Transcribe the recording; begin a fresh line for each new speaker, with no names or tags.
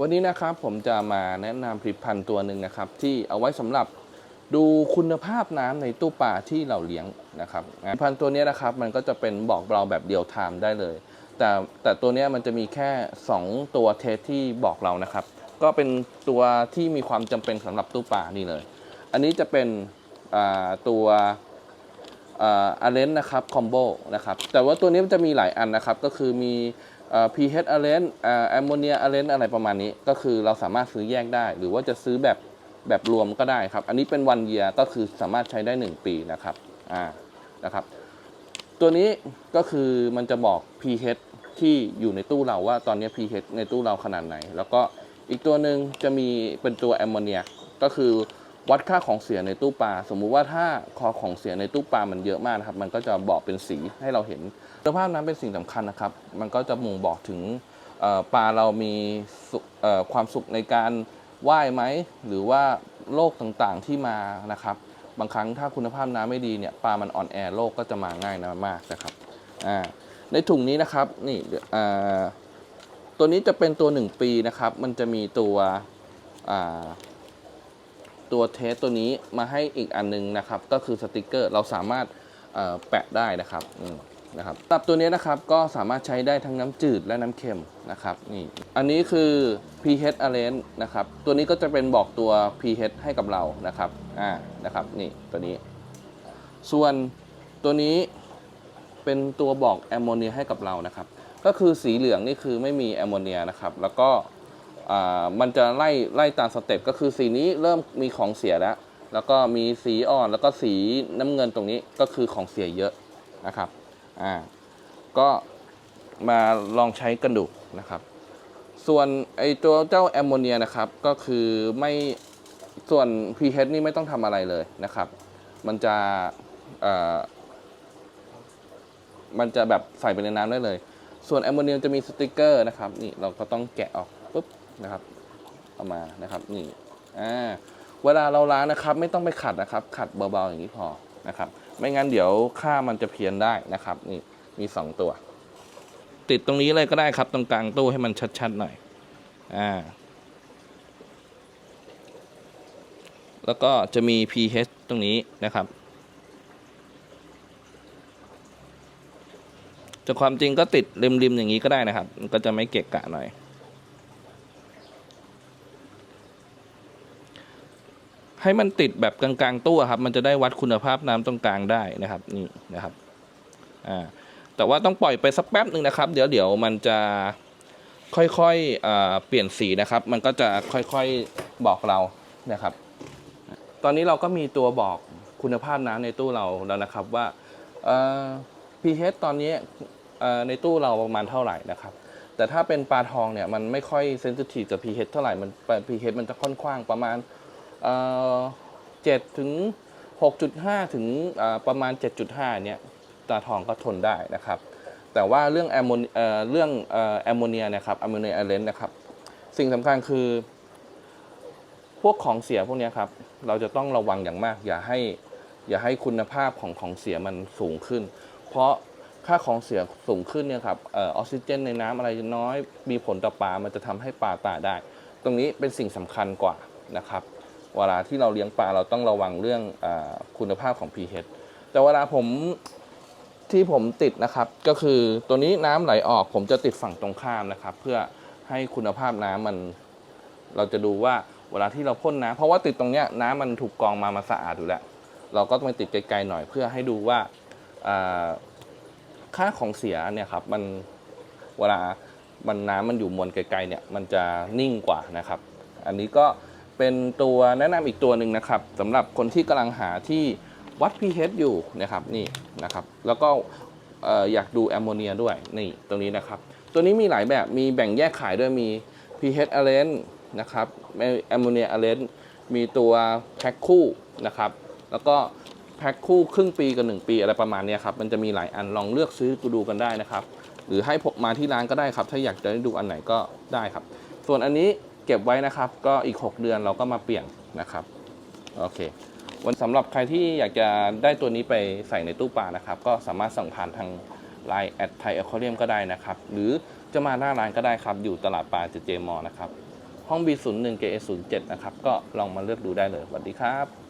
วันนี้นะครับผมจะมาแนะนำผลิตภัณฑ์ตัวหนึ่งนะครับที่เอาไว้สำหรับดูคุณภาพน้ำในตู้ปลาที่เราเลี้ยงนะครับผลิตภัณฑ์ตัวนี้นะครับมันก็จะเป็นบอกเราแบบเดียวไทม์ได้เลย แต่แต่ตัวนี้มันจะมีแค่ 2 ตัวเทสที่บอกเรานะครับ ก็เป็นตัวที่มีความจำเป็นสำหรับตู้ปลานี่เลย อันนี้จะเป็นตัวอาเลนนะครับคอมโบนะครับแต่ว่าตัวนี้มันจะมีหลายอันนะครับก็คือมี pH อาเลนแอมโมเนียอาเลนอะไรประมาณนี้ ก็คือเราสามารถซื้อแยกได้ หรือว่าจะซื้อแบบแบบรวมก็ได้ครับ อันนี้เป็นวันเยียก็คือสามารถใช้ได้ 1 ปีนะครับอ่านะครับ ตัวนี้ก็คือมันจะบอก pH ที่อยู่ในตู้เราว่าตอนนี้ pH ในตู้เราขนาดไหน แล้วก็อีกตัวหนึ่งจะมีเป็นตัวแอมโมเนียก็คือ วัดค่าของเสียในตู้ปลาสมมุติว่าถ้าคอของเสียในตู้ปลามันเยอะมากนะครับ มันก็จะบอกเป็นสีให้เราเห็นคุณภาพน้ำเป็นสิ่งสำคัญนะครับ มันก็จะบ่งบอกถึงปลาเรามีความสุขในการว่ายไหมหรือว่าโรคต่างๆที่มานะครับ บางครั้งถ้าคุณภาพน้ำไม่ดีเนี่ยปลามันอ่อนแอโรคก็จะมาง่ายนะมากนะครับในถุงนี้นะครับนี่ตัวนี้จะเป็นตัว 1 ปีนะครับ มันจะมีตัว ตัวเทสตัวนี้มาให้อีกอันนึงนะครับ ก็คือสติกเกอร์เราสามารถแปะได้นะครับนะครับสำหรับตัวนี้นะครับก็สามารถใช้ได้ทั้งน้ำจืดและน้ำเค็มนะครับนี่อันนี้คือ pH a l e n นะครับตัวนี้ก็จะเป็นบอกตัว pH ให้กับเรานะครับอ่านะครับนี่ตัวนี้ ส่วนตัวนี้เป็นตัวบอกแอมโมเนียให้กับเรานะครับ ก็คือสีเหลืองนี่คือไม่มีแอมโมเนียนะครับแล้วก็ มันจะไล่ไล่ตามสเต็ปก็คือสีนี้เริ่มมีของเสียแล้ว แล้วก็มีสีอ่อนแล้วก็สีน้ำเงินตรงนี้ก็คือของเสียเยอะนะครับอ่าก็มาลองใช้กันดูนะครับ ส่วนไอตัวเจ้าแอมโมเนียนะครับก็คือไม่ส่วน pH นี่ไม่ต้องทำอะไรเลยนะครับ มันจะมันจะแบบใส่ไปในน้ำได้เลย ส่วนแอมโมเนียจะมีสติกเกอร์นะครับ นี่เราก็ต้องแกะออกปุ๊บ นะครับ เอามานะครับนี่อ่าเวลาเราล้างนะครับ ไม่ต้องไปขัดนะครับ ขัดเบาๆอย่างนี้พอนะครับ ไม่งั้นเดี๋ยวค่ามันจะเพี้ยนได้นะครับ นี่มี 2 ตัว ติดตรงนี้เลยก็ได้ครับ ตรงกลางตู้ให้มันชัดๆหน่อยอ่าแล้วก็จะมี pH ตรงนี้นะครับแต่ความจริงก็ติดริมๆอย่างนี้ก็ได้นะครับ ก็จะไม่เกะกะหน่อย ให้มันติดแบบกลางๆตู้ครับ มันจะได้วัดคุณภาพน้ำตรงกลางได้นะครับ นี่นะครับอ่าแต่ว่าต้องปล่อยไปสักแป๊บหนึ่งนะครับ เดี๋ยวเดี๋ยวมันจะค่อยๆเปลี่ยนสีนะครับ มันก็จะค่อยๆบอกเรานะครับ ตอนนี้เราก็มีตัวบอกคุณภาพน้ำในตู้เราแล้วนะครับว่า pH ตอนนี้ในตู้เราประมาณเท่าไหร่นะครับ แต่ถ้าเป็นปลาทองเนี่ยมันไม่ค่อยเซนซิทีฟกับ pH เท่าไหร่มัน pH มันจะค่อนข้างประมาณ เอ่อ7ถึง 6.5 ถึงประมาณ 7.5 เนี่ยปลาทองก็ทนได้นะครับ แต่ว่าเรื่องแอมโมเเรื่องแอมโมเนียนะครับแอมโมเนียอเลนนะครับ สิ่งสำคัญคือ พวกของเสียพวกนี้ครับ เราจะต้องระวังอย่างมาก อย่าให้อย่าให้คุณภาพของของเสียมันสูงขึ้น เพราะค่าของเสียสูงขึ้นเนี่ยครับออกซิเจนในน้ำอะไรน้อย มีผลต่อปลา มันจะทำให้ปลาตายได้ ตรงนี้เป็นสิ่งสำคัญกว่านะครับ เวลาที่เราเลี้ยงปลาเราต้องระวังเรื่องอคุณภาพของ pH แต่เวลาผมที่ผมติดนะครับก็คือตัวนี้น้ำไหลออกผมจะติดฝั่งตรงข้ามนะครับ เพื่อให้คุณภาพน้ำมัน เราจะดูว่าเวลาที่เราพ่นน้ำเพราะว่าติดตรงเนี้ยน้ำมันถูกกรองมามาสะอาดอยู่แล้ว เราก็ต้องไปติดไกลๆหน่อยเพื่อให้ดูว่าอ่าค่าของเสียเนี่ยครับมันเวลามันน้ำมันอยู่มวลไกลๆเนี่ยมันจะนิ่งกว่านะครับ อันนี้ก็ เป็นตัวแนะนำอีกตัวหนึ่งนะครับสำหรับคนที่กำลังหาที่วัด pH อยู่นะครับนี่นะครับ แล้วก็เอ่อยากดูแอมโมเนียด้วยนี่ตรงนี้นะครับ ตัวนี้มีหลายแบบมีแบ่งแยกขายด้วยมี pH a l e n นะครับแอมโมเนีย a l e n มีตัวแพ็คคู่นะครับ แล้วก็แพ็คคู่ครึ่งปีกับ 1 ปีอะไรประมาณนี้ครับ มันจะมีหลายอันลองเลือกซื้อดูกันได้นะครับ หรือให้พกมาที่ร้านก็ได้ครับ ถ้าอยากจะดูอันไหนก็ได้ครับ ส่วนอันนี้ เก็บไว้นะครับ ก็อีก 6 เดือนเราก็มาเปลี่ยนนะครับโอเควันสำหรับใครที่อยากจะได้ตัวนี้ไปใส่ในตู้ปลานะครับ ก็สามารถสั่งผ่านทาง Line แอดไทยอคอเรียมก็ได้นะครับ หรือจะมาหน้าร้านก็ได้ครับ อยู่ตลาดปลาเจเจมอนะครับ ห้อง B01 GS07 นะครับ ก็ลองมาเลือกดูได้เลยสวัสดีครับ